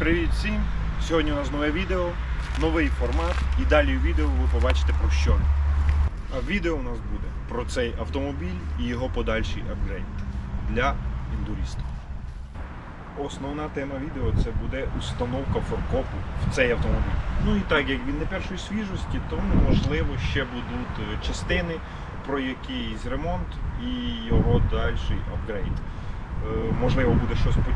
Привіт всім! Сьогодні у нас нове відео, новий формат і далі у відео ви побачите про що. А відео у нас буде про цей автомобіль і його подальший апгрейд для індуріста. Основна тема відео це буде установка форкопу в цей автомобіль. Ну і так як він не першої свіжості, то можливо ще будуть е, частини про якийсь ремонт і його дальший апгрейд. Е, Можливо, буде щось по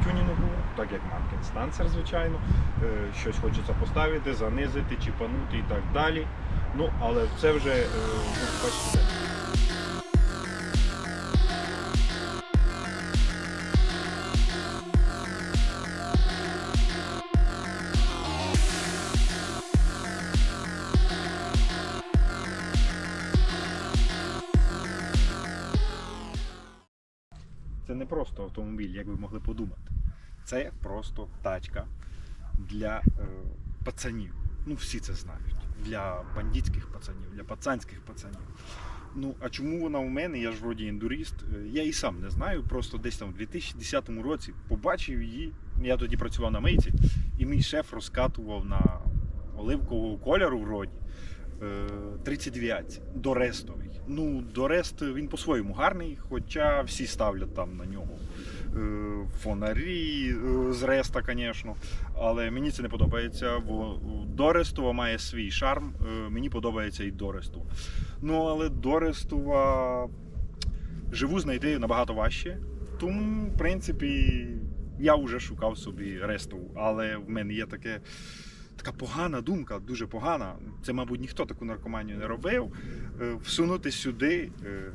так як Манкін станцер, звичайно. Е, Щось хочеться поставити, занизити, чіпанути і так далі. Ну, але це вже почти. бачите. Не просто автомобіль, як ви могли подумати. Це просто тачка для е, пацанів. Ну, всі це знають. Для бандитських пацанів, для пацанських пацанів. Ну, а чому вона у мене? Я ж вроді індуріст. Е, Я і сам не знаю. Просто десь там в 2010 році побачив її. Я тоді працював на мийці, і мій шеф розкатував на оливкового кольору вроді. Е, 39 дорестовий. Ну, Дорест він по-своєму гарний, хоча всі ставлять там на нього е, фонарі е, з реста, звісно. Але мені це не подобається, бо Дорестова має свій шарм. е, Мені подобається і Дорестова. Ну, але Дорестова живу знайти набагато важче. Тому, в принципі, я вже шукав собі рестову, але в мене є таке. Така погана думка, дуже погана. Це, мабуть, ніхто таку наркоманію не робив. Е, Всунути сюди е,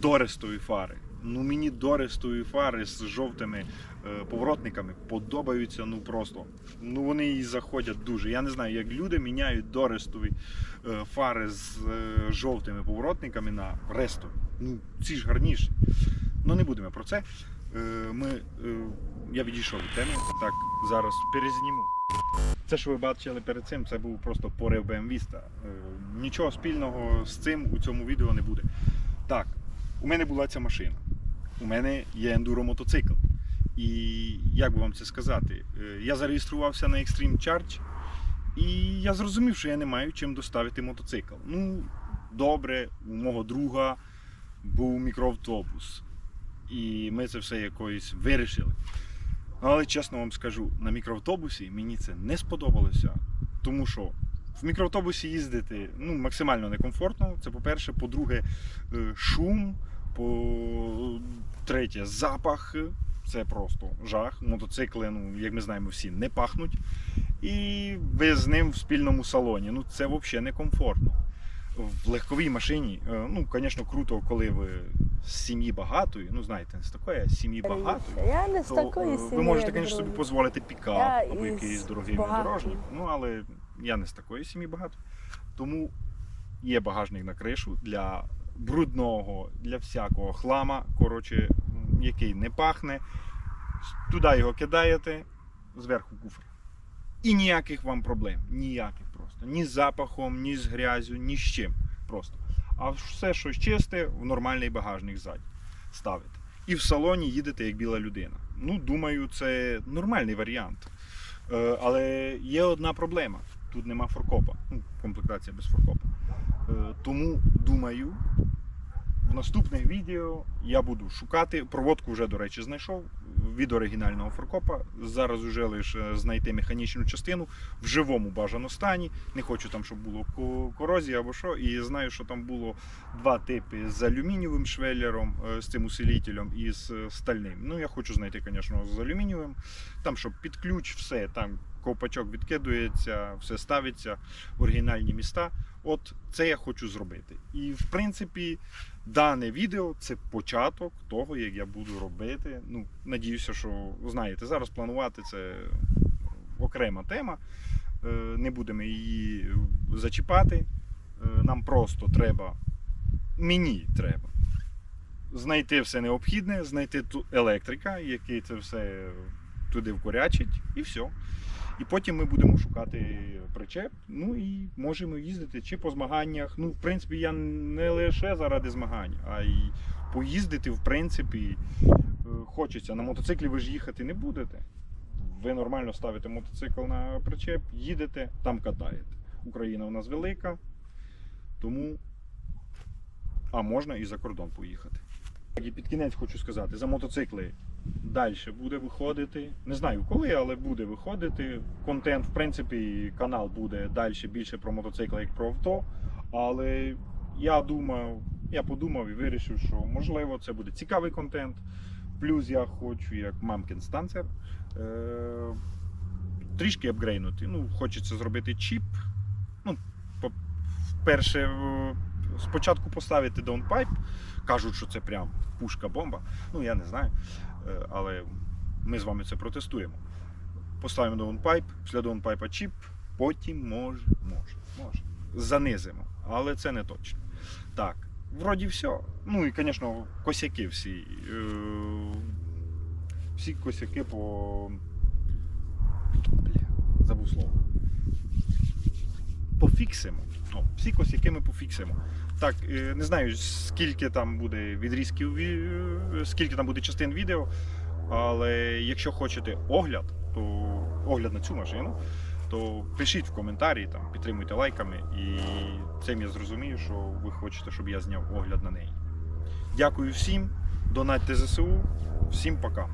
дористові фари. Ну мені дористові фари з жовтими е, поворотниками подобаються ну просто. Ну вони і заходять дуже. Я не знаю, як люди міняють дористові фари з жовтими поворотниками на рестові. Ну ці ж гарніші. Ну не будемо про це. Ми, я відійшов від теми. Так, зараз перезніму. Це, що ви бачили перед цим, це був просто порив BMW Е, Нічого спільного з цим у цьому відео не буде. Так, у мене була ця машина. У мене є ендуро мотоцикл. І як би вам це сказати? Е, Я зареєструвався на Extreme Charge, і я зрозумів, що я не маю чим доставити мотоцикл. Ну, добре, у мого друга був мікроавтобус. І ми це все якось вирішили. Але чесно вам скажу, на мікроавтобусі мені це не сподобалося, тому що в мікроавтобусі їздити ну, максимально некомфортно. Це по-перше, по-друге, е, шум, по-третє, запах. Це просто жах. Мотоцикли, ну, як ми знаємо, всі не пахнуть. І ви з ним в спільному салоні. Ну, це взагалі некомфортно. В легковій машині, е, ну, звісно, круто, коли ви з сім'ї багатої, ну знаєте, не з такої, а з сім'ї багатої Я не з такої е, сім'ї. ви можете, звісно, собі дозволити пікап або якийсь дорогий багатої. внедорожник. Ну, але я не з такої сім'ї багато. Тому є багажник на кришу для брудного, для всякого хлама, коротше, який не пахне. Туди його кидаєте, зверху куфр. І ніяких вам проблем. Ніяких просто. Ні з запахом, ні з грязю, ні з чим. Просто. А все, що чисте, в нормальний багажник ззаді ставите. І в салоні їдете як біла людина. Ну, думаю, це нормальний варіант. Е, але є одна проблема: тут нема форкопа. Ну, комплектація без форкопа. Е, тому думаю, в наступних відео я буду шукати. Проводку вже, до речі, знайшов від оригінального форкопа. Зараз вже лише знайти механічну частину в живому бажано стані. Не хочу там, щоб було ко- корозія або що. І знаю, що там було два типи з алюмінієвим швеллером, е, з цим усилителем і з стальним. Ну, я хочу знайти, звісно, з алюмінієвим. Там, щоб під ключ, все, там ковпачок відкидується, все ставиться в оригінальні міста. От це я хочу зробити. І в принципі, дане відео це початок того, як я буду робити. Ну, надіюся, що знаєте, зараз планувати це окрема тема. Е, Не будемо її зачіпати. Е, Нам просто треба, мені треба знайти все необхідне, знайти ту електрика, який це все туди вкорячить, і все. І потім ми будемо шукати причеп. Ну і можемо їздити чи по змаганнях. Ну, в принципі, я не лише заради змагань, а й поїздити, в принципі, е, хочеться. На мотоциклі ви ж їхати не будете. ви нормально ставите мотоцикл на причеп, їдете, там катаєте. Україна у нас велика, тому а можна і за кордон поїхати. І під кінець хочу сказати, за мотоцикли далі буде виходити. Не знаю коли, але буде виходити. Контент, в принципі, канал буде далі більше про мотоцикли, як про авто. Але я думав, я подумав і вирішив, що можливо це буде цікавий контент. Плюс я хочу, як мамкін станцер, е- трішки апгрейнути. Ну, хочеться зробити чіп. Ну, по- перше, спочатку поставити даунпайп. Кажуть, що це прям пушка-бомба. Ну, я не знаю. Е, Але ми з вами це протестуємо. Поставимо даунпайп, після даунпайпа чіп, потім може, може, може. Занизимо. Але це не точно. Так, вроді все. Ну і, звісно, косяки всі. Е, Всі косяки по. Забув слово. Пофіксимо. О, всі косяки ми пофіксимо. Так, е, не знаю, скільки там буде відрізків, е, скільки там буде частин відео. Але якщо хочете огляд, то огляд на цю машину, то пишіть в коментарі, там, підтримуйте лайками, і цим я зрозумію, що ви хочете, щоб я зняв огляд на неї. Дякую всім, донатьте ЗСУ, всім пока.